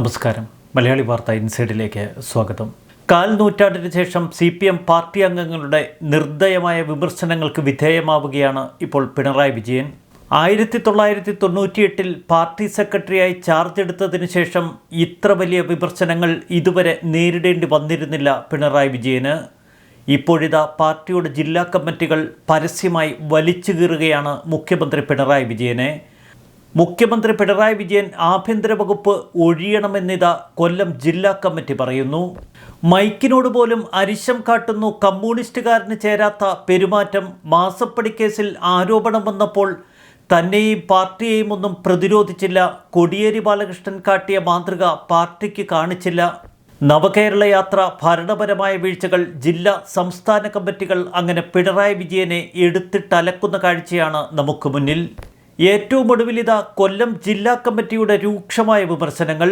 നമസ്കാരം. മലയാളി വാർത്ത ഇൻസൈഡിലേക്ക് സ്വാഗതം. കാൽ നൂറ്റാണ്ടിന് ശേഷം സി പി എം പാർട്ടി അംഗങ്ങളുടെ നിർദ്ദയമായ വിമർശനങ്ങൾക്ക് വിധേയമാവുകയാണ് ഇപ്പോൾ പിണറായി വിജയൻ. ആയിരത്തി തൊള്ളായിരത്തി തൊണ്ണൂറ്റിയെട്ടിൽ പാർട്ടി സെക്രട്ടറിയായി ചാർജ് എടുത്തതിന് ശേഷം ഇത്ര വലിയ വിമർശനങ്ങൾ ഇതുവരെ നേരിടേണ്ടി വന്നിരുന്നില്ല പിണറായി വിജയന്. ഇപ്പോഴിതാ പാർട്ടിയുടെ ജില്ലാ കമ്മിറ്റികൾ പരസ്യമായി വലിച്ചു കീറുകയാണ് മുഖ്യമന്ത്രി പിണറായി വിജയനെ. മുഖ്യമന്ത്രി പിണറായി വിജയൻ ആഭ്യന്തര വകുപ്പ് ഒഴിയണമെന്നിതാ കൊല്ലം ജില്ലാ കമ്മിറ്റി പറയുന്നു. മൈക്കിനോട് പോലും അരിശം കാട്ടുന്നു കമ്മ്യൂണിസ്റ്റുകാരന് ചേരാത്ത പെരുമാറ്റം. മാസപ്പടി കേസിൽ ആരോപണം വന്നപ്പോൾ തന്നെയും പാർട്ടിയെയും ഒന്നും പ്രതിരോധിച്ചില്ല. കൊടിയേരി ബാലകൃഷ്ണൻ കാട്ടിയ മാതൃക പാർട്ടിക്ക് കാണിച്ചില്ല. നവകേരള യാത്ര ഭരണപരമായ വീഴ്ചകൾ ജില്ലാ സംസ്ഥാന കമ്മിറ്റികൾ അങ്ങനെ പിണറായി വിജയനെ എടുത്തിട്ടലക്കുന്ന കാഴ്ചയാണ് നമുക്ക് മുന്നിൽ. ഏറ്റവും ഒടുവിലിത കൊല്ലം ജില്ലാ കമ്മിറ്റിയുടെ രൂക്ഷമായ വിമർശനങ്ങൾ.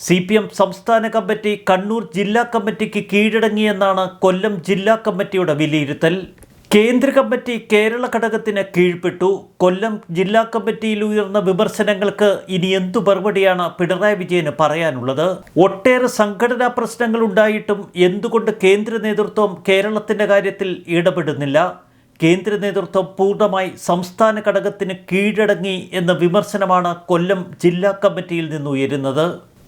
സി പി എം സംസ്ഥാന കമ്മിറ്റി കണ്ണൂർ ജില്ലാ കമ്മിറ്റിക്ക് കീഴടങ്ങിയെന്നാണ് കൊല്ലം ജില്ലാ കമ്മിറ്റിയുടെ വിലയിരുത്തൽ. കേന്ദ്ര കമ്മിറ്റി കേരള ഘടകത്തിന് കീഴ്പ്പെട്ടു. കൊല്ലം ജില്ലാ കമ്മിറ്റിയിൽ ഉയർന്ന വിമർശനങ്ങൾക്ക് ഇനി എന്തു മറുപടിയാണ് പിണറായി വിജയന് പറയാനുള്ളത്? ഒട്ടേറെ സംഘടനാ പ്രശ്നങ്ങൾ ഉണ്ടായിട്ടും എന്തുകൊണ്ട് കേന്ദ്ര നേതൃത്വം കേരളത്തിന്റെ കാര്യത്തിൽ ഇടപെടുന്നില്ല? കേന്ദ്ര നേതൃത്വം പൂർണമായി സംസ്ഥാന ഘടകത്തിന് കീഴടങ്ങി എന്ന വിമർശനമാണ് കൊല്ലം ജില്ലാ കമ്മിറ്റിയിൽ നിന്ന് ഉയരുന്നത്.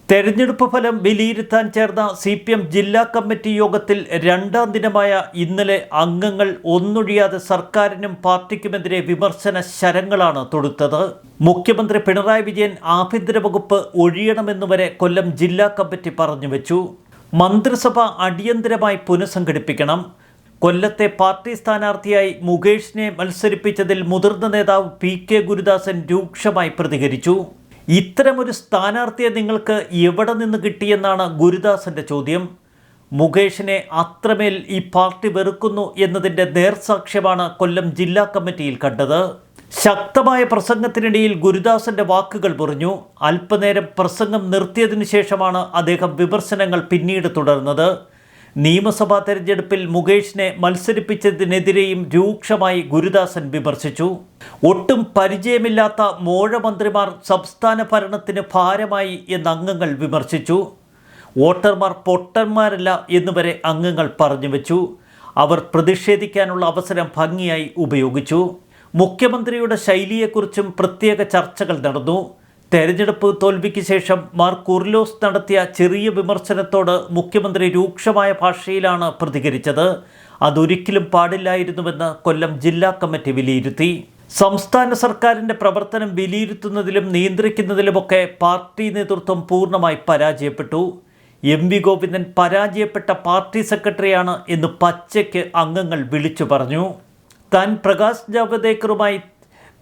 തെരഞ്ഞെടുപ്പ് ഫലം വിലയിരുത്താൻ ചേർന്ന സി പി എം ജില്ലാ കമ്മിറ്റി യോഗത്തിൽ രണ്ടാം ദിനമായ ഇന്നലെ അംഗങ്ങൾ ഒന്നൊഴിയാതെ സർക്കാരിനും പാർട്ടിക്കുമെതിരെ വിമർശന ശരങ്ങളാണ് തൊടുത്തത്. മുഖ്യമന്ത്രി പിണറായി വിജയൻ ആഭ്യന്തര വകുപ്പ് ഒഴിയണമെന്നുവരെ കൊല്ലം ജില്ലാ കമ്മിറ്റി പറഞ്ഞു വെച്ചു. മന്ത്രിസഭ അടിയന്തരമായി പുനഃസംഘടിപ്പിക്കണം. കൊല്ലത്തെ പാർട്ടി സ്ഥാനാർത്ഥിയായി മുകേഷിനെ മത്സരിപ്പിച്ചതിൽ മുതിർന്ന നേതാവ് പി കെ ഗുരുദാസൻ രൂക്ഷമായി പ്രതികരിച്ചു. ഇത്തരമൊരു സ്ഥാനാർത്ഥിയെ നിങ്ങൾക്ക് എവിടെ നിന്ന് കിട്ടിയെന്നാണ് ഗുരുദാസന്റെ ചോദ്യം. മുകേഷിനെ അത്രമേൽ ഈ പാർട്ടി വെറുക്കുന്നു എന്നതിന്റെ നേർസാക്ഷ്യമാണ് കൊല്ലം ജില്ലാ കമ്മിറ്റിയിൽ കണ്ടത്. ശക്തമായ പ്രസംഗത്തിനിടയിൽ ഗുരുദാസന്റെ വാക്കുകൾ പറഞ്ഞു അല്പനേരം പ്രസംഗം നിർത്തിയതിനു ശേഷമാണ് അദ്ദേഹം വിമർശനങ്ങൾ പിന്നീട് തുടർന്നത്. നിയമസഭാ തെരഞ്ഞെടുപ്പിൽ മുകേഷിനെ മത്സരിപ്പിച്ചതിനെതിരെയും രൂക്ഷമായി ഗുരുദാസൻ വിമർശിച്ചു. ഒട്ടും പരിചയമില്ലാത്ത മോഴമന്ത്രിമാർ സംസ്ഥാന ഭരണത്തിന് ഭാരമായി എന്ന് അംഗങ്ങൾ വിമർശിച്ചു. വോട്ടർമാർ പൊട്ടന്മാരല്ല എന്നുവരെ അംഗങ്ങൾ പറഞ്ഞു വെച്ചു. അവർ പ്രതിഷേധിക്കാനുള്ള അവസരം ഭംഗിയായി ഉപയോഗിച്ചു. മുഖ്യമന്ത്രിയുടെ ശൈലിയെക്കുറിച്ചും പ്രത്യേക ചർച്ചകൾ നടന്നു. തെരഞ്ഞെടുപ്പ് തോൽവിക്ക് ശേഷം മാർ കുർലോസ് നടത്തിയ ചെറിയ വിമർശനത്തോട് മുഖ്യമന്ത്രി രൂക്ഷമായ ഭാഷയിലാണ് പ്രതികരിച്ചത്. അതൊരിക്കലും പാടില്ലായിരുന്നുവെന്ന് കൊല്ലം ജില്ലാ കമ്മിറ്റി വിലയിരുത്തി. സംസ്ഥാന സർക്കാരിന്റെ പ്രവർത്തനം വിലയിരുത്തുന്നതിലും നിയന്ത്രിക്കുന്നതിലുമൊക്കെ പാർട്ടി നേതൃത്വം പൂർണമായി പരാജയപ്പെട്ടു. എം വി ഗോവിന്ദൻ പരാജയപ്പെട്ട പാർട്ടി സെക്രട്ടറിയാണ് എന്ന് പച്ചയ്ക്ക് അംഗങ്ങൾ വിളിച്ചു പറഞ്ഞു. താൻ പ്രകാശ് ജാവ്ദേക്കറുമായി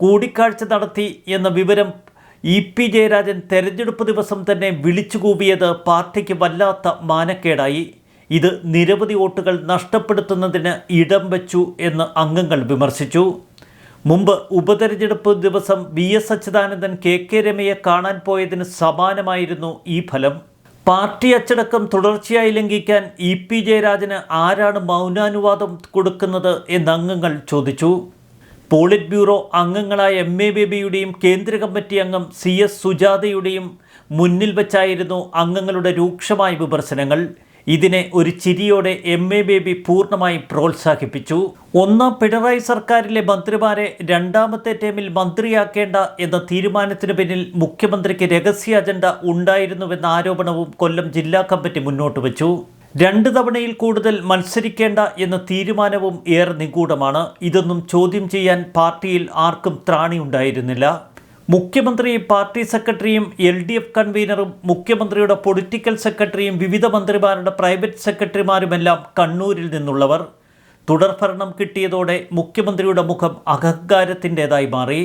കൂടിക്കാഴ്ച നടത്തി എന്ന വിവരം ഇ പി ജയരാജൻ തെരഞ്ഞെടുപ്പ് ദിവസം തന്നെ വിളിച്ചുകൂവിയത് പാർട്ടിക്ക് വല്ലാത്ത മാനക്കേടായി. ഇത് നിരവധി വോട്ടുകൾ നഷ്ടപ്പെടുത്തുന്നതിന് ഇടം വെച്ചു എന്ന് അംഗങ്ങൾ വിമർശിച്ചു. മുമ്പ് ഉപതെരഞ്ഞെടുപ്പ് ദിവസം V S Achuthanandan K K രമയെ കാണാൻ പോയതിന് സമാനമായിരുന്നു ഈ ഫലം. പാർട്ടി അച്ചടക്കം തുടർച്ചയായി ലംഘിക്കാൻ ഇ പി ജയരാജന് ആരാണ് മൗനാനുവാദം കൊടുക്കുന്നത് എന്ന് അംഗങ്ങൾ ചോദിച്ചു. പോളിറ്റ് ബ്യൂറോ അംഗങ്ങളായ എം എ ബേബിയുടെയും കേന്ദ്ര കമ്മിറ്റി അംഗം സി എസ് സുജാതയുടെയും മുന്നിൽ വച്ചായിരുന്നു അംഗങ്ങളുടെ രൂക്ഷമായ വിമർശനങ്ങൾ. ഇതിനെ ഒരു ചിരിയോടെ എം എ ബേബി പൂർണമായും പ്രോത്സാഹിപ്പിച്ചു. ഒന്നാം പിണറായി സർക്കാരിലെ മന്ത്രിമാരെ രണ്ടാമത്തെ ടേമിൽ മന്ത്രിയാക്കേണ്ട എന്ന തീരുമാനത്തിന് പിന്നിൽ മുഖ്യമന്ത്രിക്ക് രഹസ്യ അജണ്ട ഉണ്ടായിരുന്നുവെന്ന ആരോപണവും കൊല്ലം ജില്ലാ കമ്മിറ്റി മുന്നോട്ട് വച്ചു രണ്ട് തവണയിൽ കൂടുതൽ മത്സരിക്കേണ്ട എന്ന തീരുമാനവും ഏറെ നിഗൂഢമാണ്. ഇതൊന്നും ചോദ്യം ചെയ്യാൻ പാർട്ടിയിൽ ആർക്കും ത്രാണിയുണ്ടായിരുന്നില്ല. മുഖ്യമന്ത്രി പാർട്ടി സെക്രട്ടറിയും എൽ ഡി എഫ് കൺവീനറും മുഖ്യമന്ത്രിയുടെ പൊളിറ്റിക്കൽ സെക്രട്ടറിയും വിവിധ മന്ത്രിമാരുടെ പ്രൈവറ്റ് സെക്രട്ടറിമാരുമെല്ലാം കണ്ണൂരിൽ നിന്നുള്ളവർ. തുടർഭരണം കിട്ടിയതോടെ മുഖ്യമന്ത്രിയുടെ മുഖം അഹങ്കാരത്തിന്റെതായി മാറി.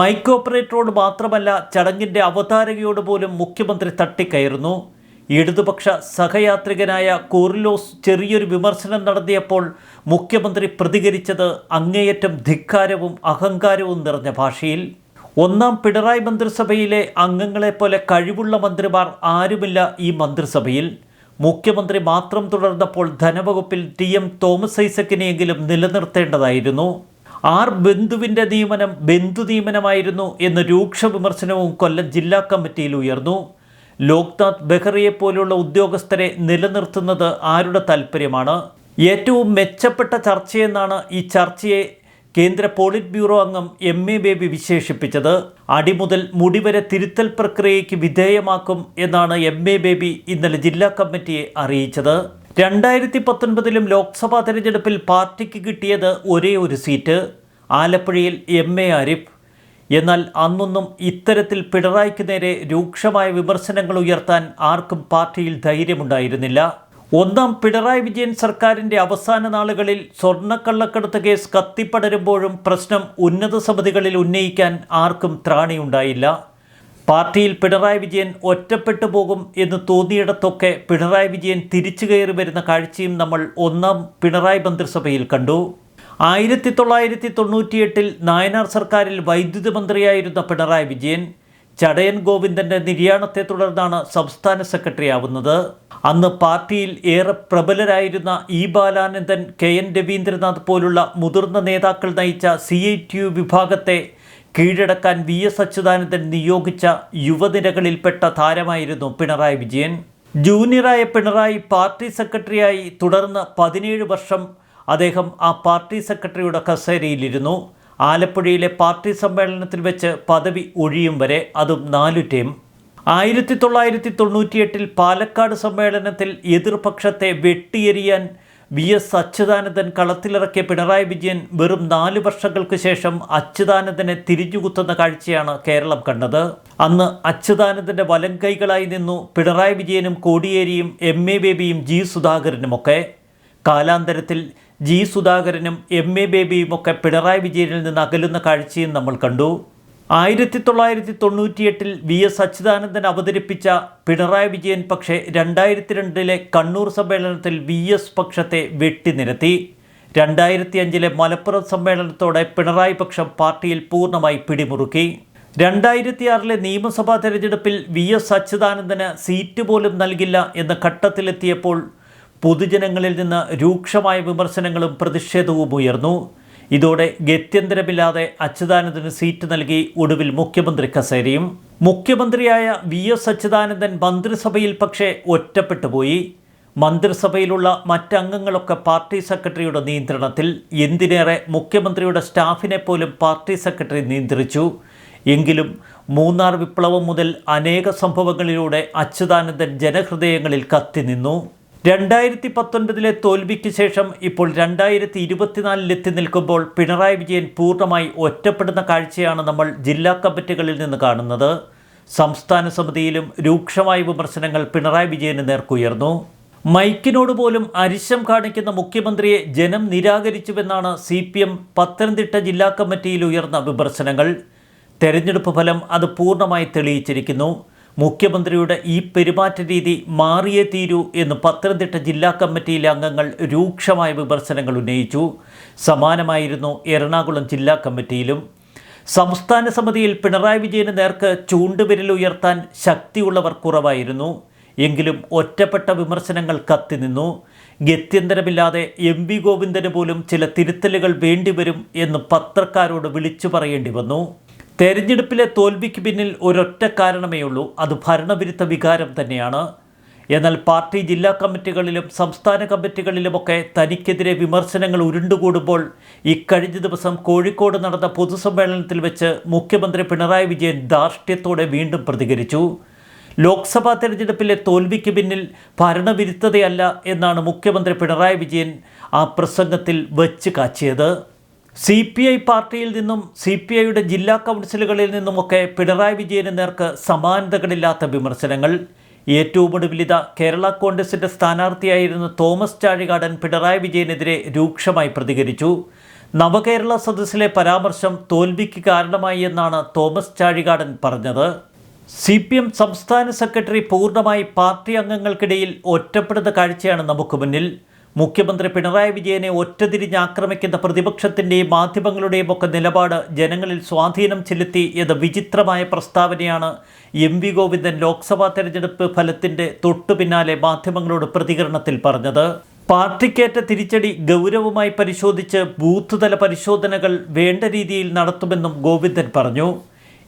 മൈക്ക് ഓപ്പറേറ്ററോട് മാത്രമല്ല ചടങ്ങിന്റെ അവതാരകയോട് പോലും മുഖ്യമന്ത്രി തട്ടിക്കയറുന്നു. ഇടതുപക്ഷ സഹയാത്രികനായ കോർലോസ് ചെറിയൊരു വിമർശനം നടത്തിയപ്പോൾ മുഖ്യമന്ത്രി പ്രതികരിച്ചത് അങ്ങേയറ്റം ധിക്കാരവും അഹങ്കാരവും നിറഞ്ഞ ഭാഷയിൽ. ഒന്നാം പിണറായി മന്ത്രിസഭയിലെ അംഗങ്ങളെപ്പോലെ കഴിവുള്ള മന്ത്രിമാർ ആരുമില്ല ഈ മന്ത്രിസഭയിൽ. മുഖ്യമന്ത്രി മാത്രം തുടർന്നപ്പോൾ ധനവകുപ്പിൽ ടി എം തോമസ് ഐസക്കിനെയെങ്കിലും നിലനിർത്തേണ്ടതായിരുന്നു. ആർ ബന്ധുവിന്റെ നിയമനം ബന്ധു നിയമനമായിരുന്നു എന്ന രൂക്ഷ വിമർശനവും കൊല്ലം ജില്ലാ കമ്മിറ്റിയിൽ ഉയർന്നു. ലോക്നാഥ് ബെഹ്റയെ പോലുള്ള ഉദ്യോഗസ്ഥരെ നിലനിർത്തുന്നത് ആരുടെ താല്പര്യമാണ്? ഏറ്റവും മെച്ചപ്പെട്ട ചർച്ചയെന്നാണ് ഈ ചർച്ചയെ കേന്ദ്ര പോളിറ്റ് ബ്യൂറോ അംഗം എം എ ബേബി വിശേഷിപ്പിച്ചത്. അടിമുതൽ മുടിവരെ തിരുത്തൽ പ്രക്രിയയ്ക്ക് വിധേയമാക്കും എന്നാണ് എം എ ബേബി ഇന്നലെ ജില്ലാ കമ്മിറ്റിയെ അറിയിച്ചത്. രണ്ടായിരത്തി പത്തൊൻപതിലും ലോക്സഭാ തെരഞ്ഞെടുപ്പിൽ പാർട്ടിക്ക് കിട്ടിയത് ഒരേ ഒരു സീറ്റ്. ആലപ്പുഴയിൽ എം എ ആരിഫ് എന്നാൽ അന്നൊന്നും ഇത്തരത്തിൽ പിണറായിക്ക് നേരെ രൂക്ഷമായ വിമർശനങ്ങൾ ഉയർത്താൻ ആർക്കും പാർട്ടിയിൽ ധൈര്യമുണ്ടായിരുന്നില്ല. ഒന്നാം പിണറായി വിജയൻ സർക്കാരിന്റെ അവസാന നാളുകളിൽ സ്വർണക്കള്ളക്കടത്ത് കേസ് കത്തിപ്പടരുമ്പോഴും പ്രശ്നം ഉന്നത സമിതികളിൽ ഉന്നയിക്കാൻ ആർക്കും ത്രാണിയുണ്ടായില്ല. പാർട്ടിയിൽ പിണറായി വിജയൻ ഒറ്റപ്പെട്ടു പോകും എന്ന് തോന്നിയിടത്തൊക്കെ പിണറായി വിജയൻ തിരിച്ചു കയറി വരുന്ന കാഴ്ചയും നമ്മൾ ഒന്നാം പിണറായി മന്ത്രിസഭയിൽ കണ്ടു. ആയിരത്തി തൊള്ളായിരത്തി തൊണ്ണൂറ്റിയെട്ടിൽ നായനാർ സർക്കാരിൽ വൈദ്യുതി മന്ത്രിയായിരുന്ന പിണറായി വിജയൻ ചടയൻ ഗോവിന്ദന്റെ നിര്യാണത്തെ തുടർന്നാണ് സംസ്ഥാന സെക്രട്ടറി ആവുന്നത്. അന്ന് പാർട്ടിയിൽ ഏറെ പ്രബലരായിരുന്ന E Balanandan K N Raveendranath പോലുള്ള മുതിർന്ന നേതാക്കൾ നയിച്ച സി ഐ ടി യു വിഭാഗത്തെ കീഴടക്കാൻ വി എസ് അച്യുതാനന്ദൻ നിയോഗിച്ച യുവനിരകളിൽപ്പെട്ട താരമായിരുന്നു പിണറായി വിജയൻ. ജൂനിയറായ പിണറായി പാർട്ടി സെക്രട്ടറിയായി തുടർന്ന് പതിനേഴ് വർഷം അദ്ദേഹം ആ പാർട്ടി സെക്രട്ടറിയുടെ കസേരയിലിരുന്നു. ആലപ്പുഴയിലെ പാർട്ടി സമ്മേളനത്തിൽ വെച്ച് പദവി ഒഴിയും വരെ അതും നാലു ടീം. ആയിരത്തി തൊള്ളായിരത്തി തൊണ്ണൂറ്റിയെട്ടിൽ പാലക്കാട് സമ്മേളനത്തിൽ എതിർപക്ഷത്തെ വെട്ടിയെറിയാൻ വി എസ് അച്യുതാനന്ദൻ കളത്തിലിറക്കിയ പിണറായി വിജയൻ വെറും നാല് വർഷങ്ങൾക്ക് ശേഷം അച്യുതാനന്ദനെ തിരിഞ്ഞുകുത്തുന്ന കാഴ്ചയാണ് കേരളം കണ്ടത്. അന്ന് അച്യുതാനന്ദന്റെ വലം കൈകളായി നിന്നു പിണറായി വിജയനും കോടിയേരിയും എം. എ. ബേബിയും ജി. സുധാകരനുമൊക്കെ. കാലാന്തരത്തിൽ ജി സുധാകരനും എം എ ബേബിയും ഒക്കെ പിണറായി വിജയനിൽ നിന്ന് അകലുന്ന കാഴ്ചയും നമ്മൾ കണ്ടു. ആയിരത്തി തൊള്ളായിരത്തി തൊണ്ണൂറ്റിയെട്ടിൽ വി എസ് അച്യുതാനന്ദൻ അവതരിപ്പിച്ച പിണറായി വിജയൻ പക്ഷേ രണ്ടായിരത്തി രണ്ടിലെ കണ്ണൂർ സമ്മേളനത്തിൽ വി എസ് പക്ഷത്തെ വെട്ടിനിരത്തി. രണ്ടായിരത്തി അഞ്ചിലെ മലപ്പുറം സമ്മേളനത്തോടെ പിണറായി പക്ഷം പാർട്ടിയിൽ പൂർണമായി പിടിമുറുക്കി. രണ്ടായിരത്തി ആറിലെ നിയമസഭാ തെരഞ്ഞെടുപ്പിൽ വി എസ് അച്യുതാനന്ദന് സീറ്റ് പോലും നൽകില്ല എന്ന ഘട്ടത്തിലെത്തിയപ്പോൾ പൊതുജനങ്ങളിൽ നിന്ന് രൂക്ഷമായ വിമർശനങ്ങളും പ്രതിഷേധവും ഉയർന്നു. ഇതോടെ ഗത്യന്തരമില്ലാതെ അച്യുതാനന്ദന് സീറ്റ് നൽകി ഒടുവിൽ മുഖ്യമന്ത്രി കസേരയും. മുഖ്യമന്ത്രിയായ വി എസ് അച്യുതാനന്ദൻ മന്ത്രിസഭയിൽ പക്ഷേ ഒറ്റപ്പെട്ടുപോയി മന്ത്രിസഭയിലുള്ള മറ്റംഗങ്ങളൊക്കെ പാർട്ടി സെക്രട്ടറിയുടെ നിയന്ത്രണത്തിൽ. എന്തിനേറെ മുഖ്യമന്ത്രിയുടെ സ്റ്റാഫിനെ പോലും പാർട്ടി സെക്രട്ടറി നിയന്ത്രിച്ചു. എങ്കിലും മൂന്നാർ വിപ്ലവം മുതൽ അനേക സംഭവങ്ങളിലൂടെ അച്യുതാനന്ദൻ ജനഹൃദയങ്ങളിൽ കത്തി നിന്നു രണ്ടായിരത്തി പത്തൊൻപതിലെ തോൽവിക്ക് ശേഷം ഇപ്പോൾ രണ്ടായിരത്തി ഇരുപത്തിനാലിലെത്തി നിൽക്കുമ്പോൾ പിണറായി വിജയൻ പൂർണമായി ഒറ്റപ്പെടുന്ന കാഴ്ചയാണ് നമ്മൾ ജില്ലാ കമ്മിറ്റികളിൽ നിന്ന് കാണുന്നത്. സംസ്ഥാന സമിതിയിലും രൂക്ഷമായ വിമർശനങ്ങൾ പിണറായി വിജയന് നേർക്കുയർന്നു. മൈക്കിനോട് പോലും അരിശം കാണിക്കുന്ന മുഖ്യമന്ത്രിയെ ജനം നിരാകരിച്ചുവെന്നാണ് സി പി എം പത്തനംതിട്ട ജില്ലാ കമ്മിറ്റിയിൽ ഉയർന്ന വിമർശനങ്ങൾ. തെരഞ്ഞെടുപ്പ് ഫലം അത് പൂർണമായി തെളിയിച്ചിരിക്കുന്നു. മുഖ്യമന്ത്രിയുടെ ഈ പെരുമാറ്റ രീതി മാറിയേ തീരൂ എന്ന് പത്തനംതിട്ട ജില്ലാ കമ്മിറ്റിയിലെ അംഗങ്ങൾ രൂക്ഷമായ വിമർശനങ്ങൾ ഉന്നയിച്ചു. സമാനമായിരുന്നു എറണാകുളം ജില്ലാ കമ്മിറ്റിയിലും. സംസ്ഥാന സമിതിയിൽ പിണറായി വിജയന് നേർക്ക് ചൂണ്ടുവിരൽ ഉയർത്താൻ ശക്തിയുള്ളവർ കുറവായിരുന്നു. എങ്കിലും ഒറ്റപ്പെട്ട വിമർശനങ്ങൾ കത്തിനിന്നു ഗത്യന്തരമില്ലാതെ എം വി ഗോവിന്ദന് പോലും ചില തിരുത്തലുകൾ വേണ്ടിവരും എന്ന് പത്രക്കാരോട് വിളിച്ചു പറയേണ്ടി വന്നു. തെരഞ്ഞെടുപ്പിലെ തോൽവിക്ക് പിന്നിൽ ഒരൊറ്റ കാരണമേ ഉള്ളൂ അത് ഭരണവിരുദ്ധ വികാരം തന്നെയാണ്. എന്നാൽ പാർട്ടി ജില്ലാ കമ്മിറ്റികളിലും സംസ്ഥാന കമ്മിറ്റികളിലുമൊക്കെ തനിക്കെതിരെ വിമർശനങ്ങൾ ഉരുണ്ടുകൂടുമ്പോൾ ഇക്കഴിഞ്ഞ ദിവസം കോഴിക്കോട് നടന്ന പൊതുസമ്മേളനത്തിൽ വെച്ച് മുഖ്യമന്ത്രി പിണറായി വിജയൻ ധാർഷ്ട്യത്തോടെ വീണ്ടും പ്രതികരിച്ചു. ലോക്സഭാ തെരഞ്ഞെടുപ്പിലെ തോൽവിക്ക് പിന്നിൽ ഭരണവിരുദ്ധതയല്ല എന്നാണ് മുഖ്യമന്ത്രി പിണറായി വിജയൻ ആ പ്രസംഗത്തിൽ വച്ച് കാച്ചിയത്. സി പി ഐ പാർട്ടിയിൽ നിന്നും സി പി ഐയുടെ ജില്ലാ കൗൺസിലുകളിൽ നിന്നുമൊക്കെ പിണറായി വിജയന് നേർക്ക് സമാനതകളില്ലാത്ത വിമർശനങ്ങൾ. ഏറ്റവും ഒടുവിലിത കേരള കോൺഗ്രസിന്റെ സ്ഥാനാർത്ഥിയായിരുന്ന തോമസ് ചാഴികാടൻ പിണറായി വിജയനെതിരെ രൂക്ഷമായി പ്രതികരിച്ചു. നവകേരള സദസ്സിലെ പരാമർശം തോൽവിക്ക് കാരണമായി എന്നാണ് തോമസ് ചാഴികാടൻ പറഞ്ഞത്. സി പി എം സംസ്ഥാന സെക്രട്ടറി പൂർണമായി പാർട്ടി അംഗങ്ങൾക്കിടയിൽ ഒറ്റപ്പെടുന്ന കാഴ്ചയാണ് നമുക്ക് മുന്നിൽ. മുഖ്യമന്ത്രി പിണറായി വിജയനെ ഒറ്റതിരിഞ്ഞ് ആക്രമിക്കുന്ന പ്രതിപക്ഷത്തിന്റെയും മാധ്യമങ്ങളുടെയും ഒക്കെ നിലപാട് ജനങ്ങളിൽ സ്വാധീനം ചെലുത്തി എന്ന വിചിത്രമായ പ്രസ്താവനയാണ് എം വി ഗോവിന്ദൻ ലോക്സഭാ തെരഞ്ഞെടുപ്പ് ഫലത്തിന്റെ തൊട്ടു പിന്നാലെ മാധ്യമങ്ങളോട് പ്രതികരണത്തിൽ പറഞ്ഞത്. പാർട്ടിക്കേറ്റ തിരിച്ചടി ഗൗരവമായി പരിശോധിച്ച് ബൂത്ത് തല പരിശോധനകൾ വേണ്ട രീതിയിൽ നടത്തുമെന്നും ഗോവിന്ദൻ പറഞ്ഞു.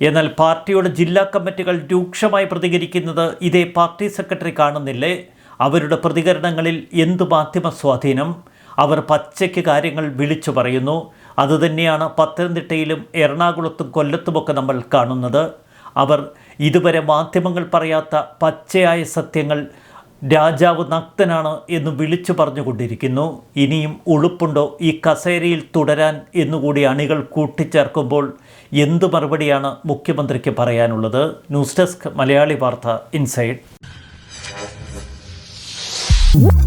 എന്നാൽ പാർട്ടിയുടെ ജില്ലാ കമ്മിറ്റികൾ രൂക്ഷമായി പ്രതികരിക്കുന്നത് ഇതേ പാർട്ടി സെക്രട്ടറി കാണുന്നില്ലേ? അവരുടെ പ്രതികരണങ്ങളിൽ എന്ത് മാധ്യമ സ്വാധീനം? അവർ പച്ചയ്ക്ക് കാര്യങ്ങൾ വിളിച്ചു പറയുന്നു. അതുതന്നെയാണ് പത്തനംതിട്ടയിലും എറണാകുളത്തും കൊല്ലത്തുമൊക്കെ നമ്മൾ കാണുന്നത്. അവർ ഇതുവരെ മാധ്യമങ്ങൾ പറയാത്ത പച്ചയായ സത്യങ്ങൾ രാജാവ് നക്തനാണ് എന്ന് വിളിച്ചു പറഞ്ഞുകൊണ്ടിരിക്കുന്നു. ഇനിയും ഉളുപ്പുണ്ടോ ഈ കസേരയിൽ തുടരാൻ എന്നുകൂടി അണികൾ കൂട്ടിച്ചേർക്കുമ്പോൾ എന്ത് മറുപടിയാണ് മുഖ്യമന്ത്രിക്ക് പറയാനുള്ളത്? ന്യൂസ് ഡെസ്ക് മലയാളി വാർത്ത ഇൻസൈഡ്. Whoop.